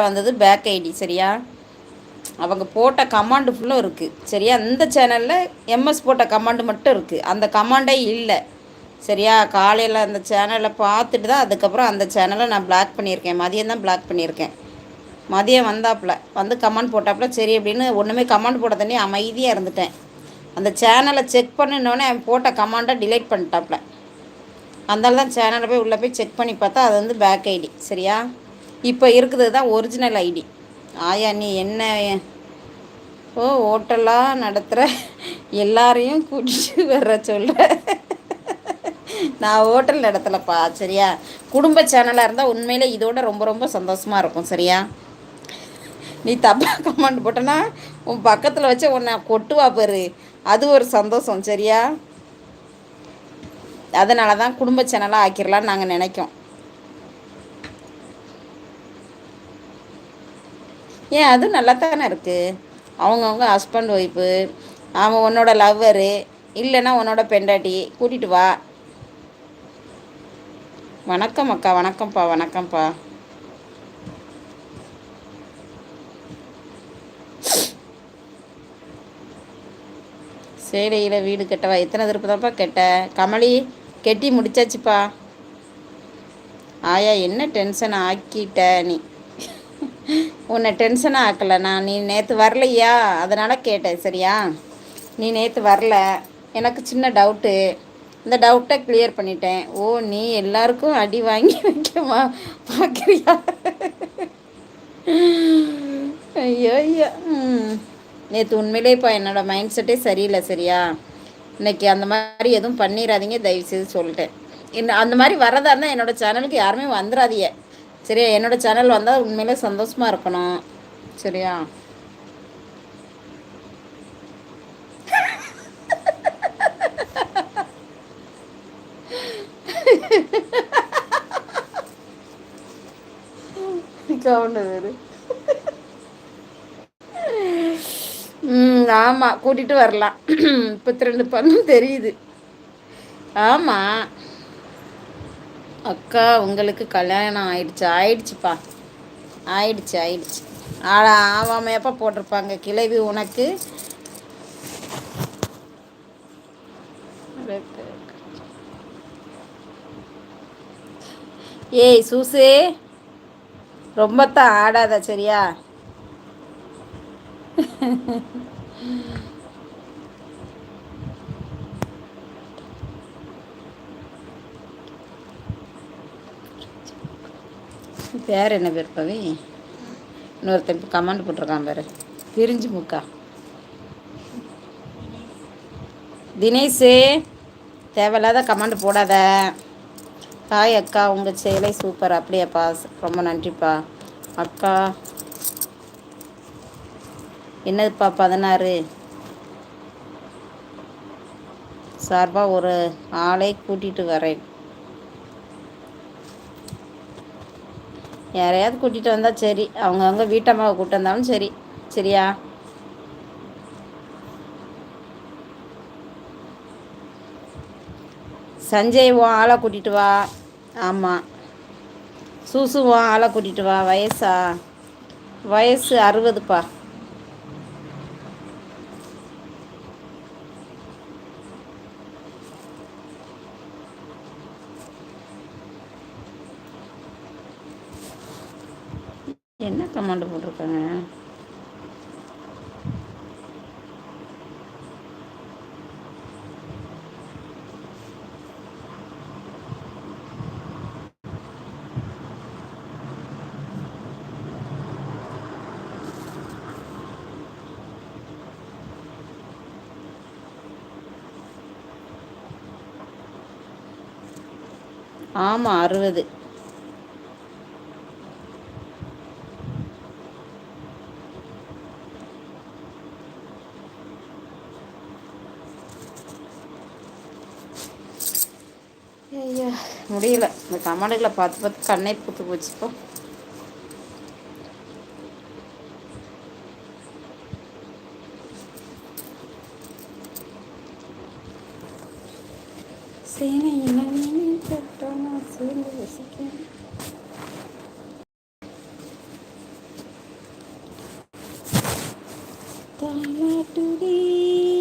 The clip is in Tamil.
வந்தது பேக் ஐடி சரியா? அவங்க போட்ட கமாண்டு ஃபுல்லும் இருக்குது சரியா? இந்த சேனலில் எம்எஸ் போட்ட கமாண்டு மட்டும் இருக்குது அந்த கமாண்டே இல்லை சரியா? காலையில் அந்த சேனலை பார்த்துட்டு தான் அதுக்கப்புறம் அந்த சேனலை நான் பிளாக் பண்ணியிருக்கேன். மதியம் தான் பிளாக் பண்ணியிருக்கேன். மதியம் வந்தாப்புல வந்து கமெண்ட் போட்டாப்புல சரி அப்படின்னு ஒன்றுமே கமெண்ட் போட தண்ணி அமைதியாக இருந்துட்டேன். அந்த சேனலை செக் பண்ணினோடனே அவன் போட்ட கமாண்டை டிலைட் பண்ணிட்டாப்புல. அந்தால தான் சேனலை போய் உள்ளே போய் செக் பண்ணி பார்த்தா அது வந்து பேக் ஐடி சரியா? இப்போ இருக்குது தான் ஒரிஜினல் ஐடி ஆயா நீ என்ன ஓ ஹோட்டலாக நடத்துகிற எல்லாரையும் கூட்டிகிட்டு வர்ற சொல்கிற நான் ஹோட்டல் நடத்தலைப்பா சரியா? குடும்ப சேனலாக இருந்தால் உண்மையிலே இதோட ரொம்ப ரொம்ப சந்தோஷமாக இருக்கும் சரியா? நீ தப்பாக கமெண்ட் போட்டனா உன் பக்கத்தில் வச்சு உன்னை கொட்டுவா பாரு. அது ஒரு சந்தோஷம் சரியா? அதனால தான் குடும்ப சேனலாக ஆக்கிடலான்னு நாங்கள் நினைக்கோம் ஏன் அதுவும் நல்லா தானே இருக்குது அவங்கவுங்க ஹஸ்பண்ட் ஒய்ஃபு அவன் உன்னோட லவ்வரு இல்லைன்னா உன்னோட பெண்டாட்டி கூட்டிகிட்டு வா. வணக்கம் அக்கா வணக்கம்ப்பா வணக்கம்ப்பா. சேலையில் வீடு கெட்டவா? எத்தனை திருப்பு தான்ப்பா கெட்ட? கமலி கெட்டி முடிச்சாச்சுப்பா. ஆயா என்ன டென்ஷன் ஆக்கிட்ட நீ? உன்னை டென்ஷனாக ஆக்கலை. நான் நீ நேற்று வரலையா? அதனால் கேட்டேன் சரியா? நீ நேற்று வரல. எனக்கு சின்ன டவுட்டு இந்த டவுட்டை கிளியர் பண்ணிட்டேன். ஓ நீ எல்லாருக்கும் அடி வாங்கி வைக்கமா பார்க்குறியா ஐயோ ஐயோ. ம். நேற்று உண்மையிலே இப்போ என்னோடய மைண்ட் செட்டே சரியில்லை சரியா? இன்றைக்கி அந்த மாதிரி எதுவும் பண்ணிடாதீங்க தயவுசெய்து சொல்லிட்டேன். என்ன அந்த மாதிரி வரதா இருந்தால் என்னோடய சேனலுக்கு யாருமே வந்துடாதீங்க சரியா? என்னோடய சேனல் வந்தால் உண்மையிலே சந்தோஷமாக இருக்கணும். சரியா? கவுண்டர் ம் ஆமாம் கூட்டிகிட்டு வரலாம். முப்பத்தி ரெண்டு பண்ணும் தெரியுது. ஆமாம் அக்கா உங்களுக்கு கல்யாணம் ஆயிடுச்சு. ஆயிடுச்சுப்பா. ஆயிடுச்சு ஆயிடுச்சு. ஆடா ஆவாம எப்போ போட்டிருப்பாங்க? கிளவி உனக்கு? ஏய் சூசே. ரொம்பத்தான் ஆடாத சரியா? பேர் என்ன பேர் பவி? இன்னொருத்தன் கமெண்ட் போட்டிருக்கான் பேர். பிரிஞ்சு முக்கா. தினேஷு தேவையில்லாத கமெண்ட் போடாத. ஹாய் அக்கா உங்கள் செயலை சூப்பர் அப்படியாப்பா ரொம்ப நன்றிப்பா. அக்கா என்னதுப்பா பதினாறு? சார்பாக ஒரு ஆளை கூட்டிகிட்டு வரேன். யாரையாவது கூட்டிகிட்டு வந்தால் சரி. அவங்கவுங்க வீட்டம்மாவை கூப்பிட்டு வந்தாலும் சரி. சரியா? சஞ்சய் உன் ஆளை கூட்டிகிட்டு வா. ஆமாம் சூசு உன் ஆளை கூட்டிகிட்டு வா. வயசா? வயசு அறுபதுப்பா. என்ன கமெண்ட் போட்டிருக்காங்க? ஆமாம் அறுபது. ஐயா முடியல. இந்த கமெண்ட்டுகளை பார்த்து பார்த்து கண்ணை பூத்து போச்சுப்போ சேனை இனமே தொட்டான சூழ்நிலை வசிக்கிறேன்.